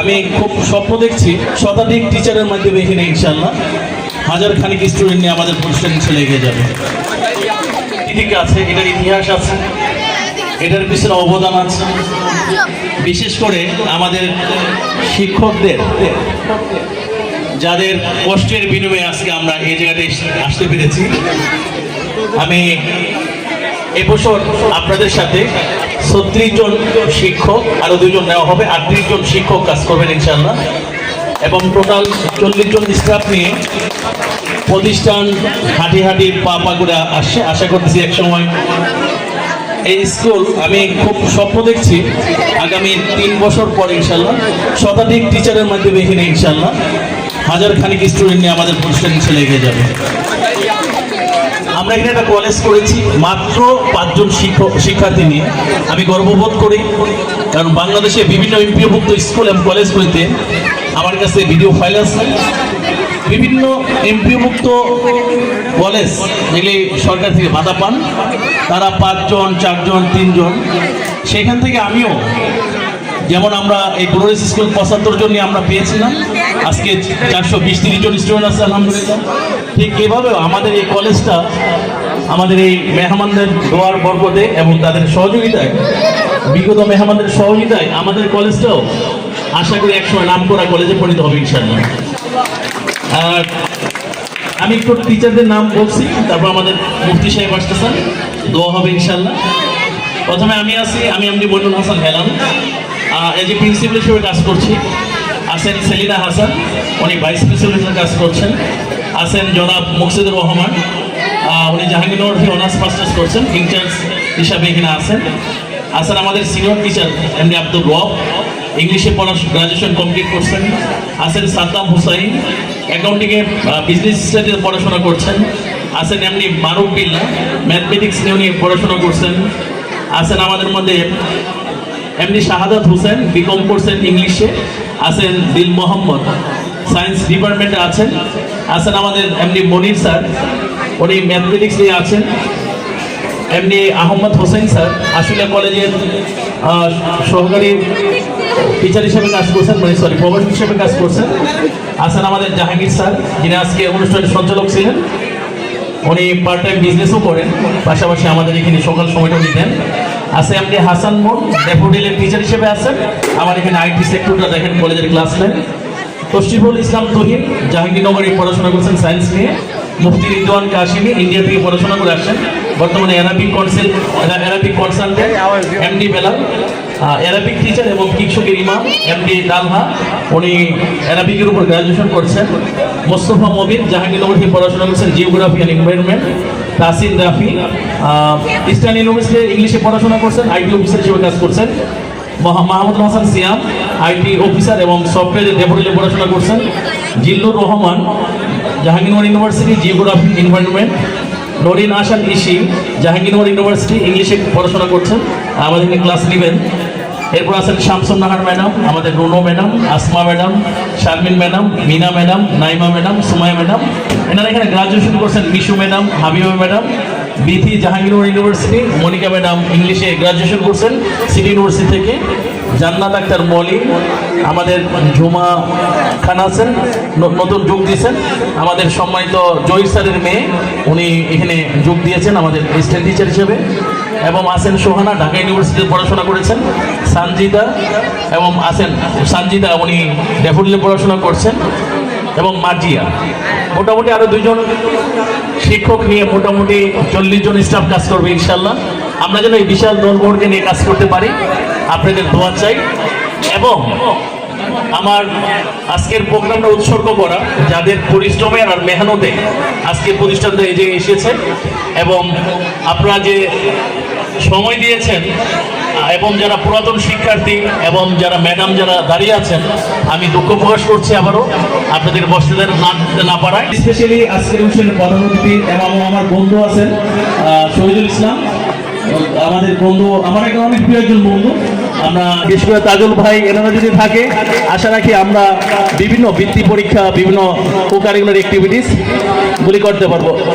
আমি খুব স্বপ্ন দেখছি শতাধিক টিচারের মাধ্যমে এখানে ইনশাল্লাহ হাজার খানিক স্টুডেন্ট নিয়ে আমাদের প্রতিষ্ঠান ছেলে এগিয়ে যাবে। ইতিহাস আছে? এটার ইতিহাস আছে। এটার পিছনে অবদান আছে। বিশেষ করে আমাদের শিক্ষকদের, যাদের কষ্টের বিনিময়ে আজকে আমরা এই জায়গাতে আসতে পেরেছি। আমি এবছর আপনাদের সাথে ছত্রিশ জন শিক্ষক আরও দুজন নেওয়া হবে, আটত্রিশ জন শিক্ষক কাজ করবেন ইনশাল্লাহ এবং টোটাল চল্লিশ জন স্টাফ নিয়ে প্রতিষ্ঠান হাঁটি হাঁটি পা পা করে আসছে। আশা করতেছি এক সময় এই স্কুল আমি খুব স্বপ্ন দেখছি, আগামী তিন বছর পর ইনশাল্লাহ শতাধিক টিচারের মাধ্যমে এখানে ইনশাল্লাহ হাজার খানিক স্টুডেন্ট নিয়ে আমাদের প্রতিষ্ঠান ছেলে এগিয়ে যাবে। আমরা এখানে একটা কলেজ করেছি, মাত্র পাঁচজন শিক্ষক, শিক্ষার্থী নিয়ে। আমি গর্ববোধ করি, কারণ বাংলাদেশে বিভিন্ন এমপিওভুক্ত স্কুল এবং কলেজগুলিতে আমার কাছে ভিডিও ফাইল আছে। বিভিন্ন এমপিওভুক্ত কলেজ যেগুলি সরকার থেকে বাধা পান, তারা পাঁচজন, চারজন, তিনজন। সেখান থেকে আমিও যেমন আমরা এই গ্লোরিয়াস স্কুল পঁচাত্তর জন আমরা পেয়েছিলাম। আজকে চারশো বিশ তিরিশ জন স্টুডেন্ট আছে, আলহামদুলিল্লাহ। ঠিক এভাবেও আমাদের এই কলেজটা, আমাদের এই মেহমানদের দোয়ার বরকতে এবং তাদের সহযোগিতায়, বিগত মেহমানদের সহযোগিতায় আমাদের কলেজটাও আশা করি একসময় নাম করা কলেজে পরিণত হবে ইনশাল্লাহ আর আমি একটু টিচারদের নাম বলছি, তারপর আমাদের মুফতি সাহেব আসতেছেন। দোয়া হবে ইনশাল্লাহ প্রথমে আমি আছি, আমি এমডি মইনুল হাসান হেলান এজ এ প্রিন্সিপাল হিসেবে কাজ করছি আছেন সেলিনা হাসান, উনি ভাইস প্রিন্সিপাল হিসেবে কাজ করছেন। আছেন জনাব মুকসিদুর রহমান উনি জাহাঙ্গীরনগর থেকে অনার্স মাস্টার্স করছেন ইনচার্জ হিসাবে এখানে আছেন। আছেন আমাদের সিনিয়র টিচার এমনি আব্দুল রব ইংলিশে পড়াশোনা গ্রাজুয়েশন কমপ্লিট করছেন। আছেন সাদ্দাম হুসাইন অ্যাকাউন্টিংয়ে বিজনেস স্টাডিতে পড়াশোনা করছেন। আছেন এমনি মারুফ বিল্লা ম্যাথমেটিক্স নিয়ে উনি পড়াশোনা করছেন। আছেন আমাদের মধ্যে এমনি শাহাদাত হোসেন বিকম করছেন ইংলিশে আছেন দিল মোহাম্মদ। সায়েন্স ডিপার্টমেন্টে আছেন আছেন আমাদের এমনি মনির স্যার, উনি ম্যাথমেটিক্স নিয়ে আছেন। এমনি আহমদ হোসেন স্যার, আশুলিয়া কলেজের সহকারী টিচার হিসেবে কাজ করছেন মানে সরি প্রভাষক হিসেবে কাজ করছেন। আছেন আমাদের জাহাঙ্গীর স্যার, যিনি আজকে অনুষ্ঠানের সঞ্চালক ছিলেন। উনি পার্ট টাইম বিজনেসও করেন, পাশাপাশি আমাদের এখানে সকাল সময়টা দেন। আছে আপনি হাসান মোড় ডেপুটিলের টিচার হিসেবে আছেন। আমার এখানে আইটি সেক্টরটা দেখেন কলেজের ক্লাস নেন। তশরিফুল ইসলাম তহিন, জাহাঙ্গীরনগরে পড়াশোনা করছেন সায়েন্স নিয়ে। মুফতি রিদওয়ান কাশিমি, ইন্ডিয়া থেকে পড়াশোনা করে আসছেন। বর্তমানে Arabic counsel Arabic consultant MD Belal Arabic teacher এবং শিক্ষকের ইমাম এমডি ডালহা উনি অ্যারাবিকের উপর গ্রাজুয়েশন করছেন। মোস্তফা মবিন, জাহাঙ্গীরনগর থেকে পড়াশোনা করছেন geography and environment Tasin Rafi eastern university ইংলিশে পড়াশোনা করছেন, আইটি অফিসার হিসেবে কাজ করছেন। মাহমুদ হাসান সিয়াম, আইটি অফিসার এবং সফটওয়্যার ডেভেলপে পড়াশোনা করছেন। Zillur Rahman, Jahangirnagar university, geography environment Norin Asan EC, Jahangirnagar university, ইংলিশে পড়াশোনা করছেন। আমাদের এখানে ক্লাস নেবেন। এরপর আছেন শামসুন নাহার ম্যাডাম, আমাদের Runo madam, Asma madam, Sharmin madam, Mina madam, Naima madam Sumaya madam. এনারা এখানে গ্রাজুয়েশন করছেন Mishu madam, Habiba madam, Bithi Jahangirnagar university Monica madam ইংলিশে গ্রাজুয়েশন করছেন সিটি ইউনিভার্সিটি থেকে। জান্নাত আক্তার মলি, আমাদের ঝুমা খান আছেন নতুন যোগ দিয়েছেন। আমাদের সম্মানিত জয়ী স্যারের মেয়ে, উনি এখানে যোগ দিয়েছেন আমাদের স্ট্যান্ড টিচার হিসেবে। এবং আছেন সোহানা, ঢাকা ইউনিভার্সিটিতে পড়াশোনা করেছেন। সানজিদা এবং আছেন সানজিদা, উনি ডেফুডিলে পড়াশোনা করছেন, এবং মার্জিয়া। মোটামুটি আরও দুইজন শিক্ষক নিয়ে মোটামুটি চল্লিশ জন স্টাফ কাজ করবে ইনশাল্লাহ আমরা যেন এই বিশাল দলবহরকে নিয়ে কাজ করতে পারি, আপনাদের দোয়া চাই। এবং আমার আজকের প্রোগ্রামটা উৎসর্গ করা, যাদের পরিশ্রমে আর মেহনতে আজকের প্রতিষ্ঠানটা এই যে এসেছে, এবং আপনারা যে সময় দিয়েছেন, এবং যারা পুরাতন শিক্ষার্থী এবং যারা ম্যাডাম যারা দাঁড়িয়ে আছেন, আমি দুঃখ প্রকাশ করছি আবারও। আপনাদের বসতে দেন- না দিতে না পারায়। স্পেশালি আজকের অনুষ্ঠানের প্রধান অতিথি এবং আমার বন্ধু আছেন শহীদুল ইসলাম। আমাদের বন্ধু, আমার একটা অনেক প্রিয় একজন বন্ধু। আমরা বিশেষ করে তাজুল ভাই এনারা যদি থাকে, আশা রাখি আমরা বিভিন্ন বৃত্তি পরীক্ষা, বিভিন্ন কো কারিকুলার অ্যাক্টিভিটিস গুলি করতে পারব।